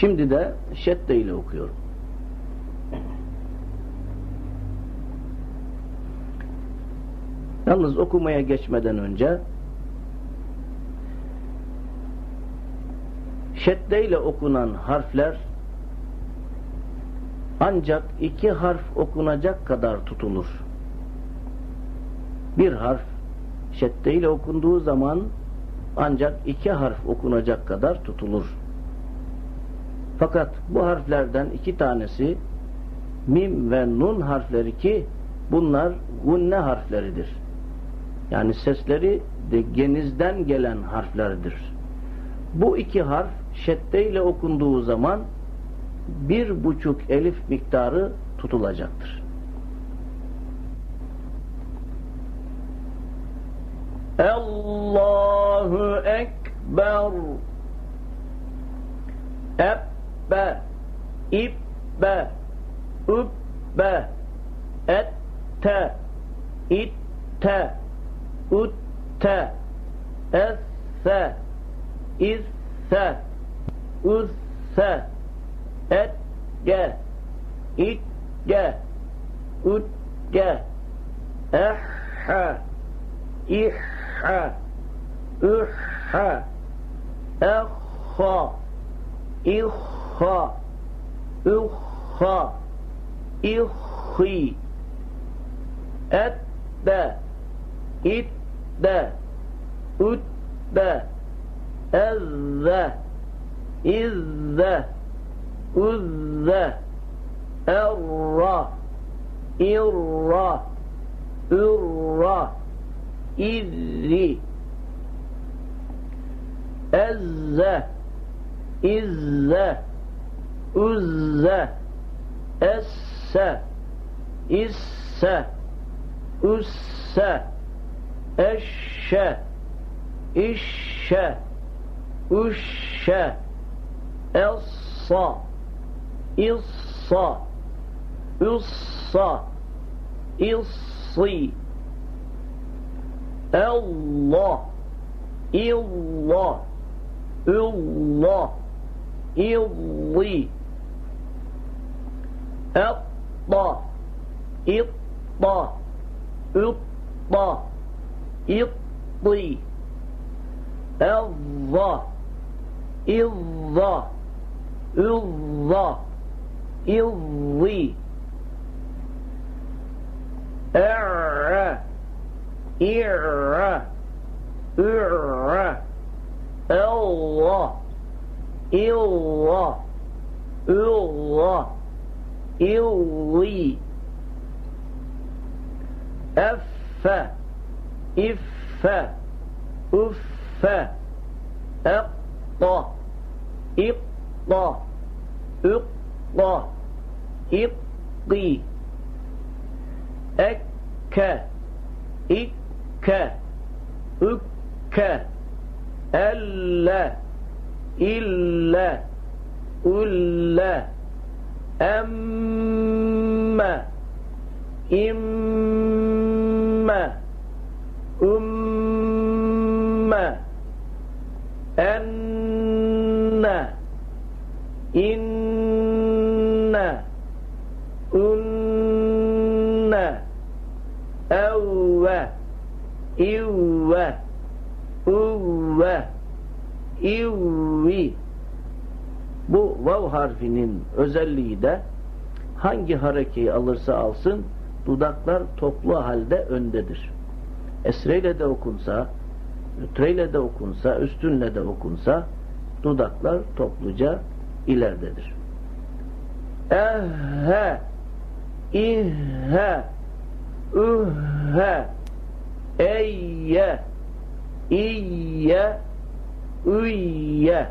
Şimdi de şedde ile okuyorum. Yalnız okumaya geçmeden önce şedde ile okunan harfler ancak iki harf okunacak kadar tutulur. Bir harf şedde ile okunduğu zaman ancak iki harf okunacak kadar tutulur. Fakat bu harflerden iki tanesi mim ve nun harfleri ki bunlar gunne harfleridir. Yani sesleri de genizden gelen harflerdir. Bu iki harf şedde ile okunduğu zaman bir buçuk elif miktarı tutulacaktır. Allahu Ekber Ebbe İbbe Übbe Ette İtte Ütte Esse İsse Üsse Etge İtge Ütge Ehhe İhhe Ühhe Ehha أخا أخا إخي أتى إتى أتى أذى إذى أذى أرى إرى إرى إذي أزة إزة Uzze. Esse. İsse. Üsse Eşşe. İşşe. Üşşe Elsa. İssa Üssa İlsi. Allah İllah İllah İlli Эт-та, ит-та, ит-та, ит-ты, эв-за, из-за, из-за, из-зы, эр-ра, ир-ра, ир-ра, элла, илла, илла. إضي إيه. أف إف أف أق إق أق إقي أك إك أك ألا إلا ألا أما إما أما أن إن أن أو إو أو إوي Bu vav harfinin özelliği de hangi harekeyi alırsa alsın dudaklar toplu halde öndedir. Esreyle de okunsa, ütreyle de okunsa, üstünle de okunsa dudaklar topluca ileridedir. Ehhe, ihhe, ühhe, eyye, iyye, üyye.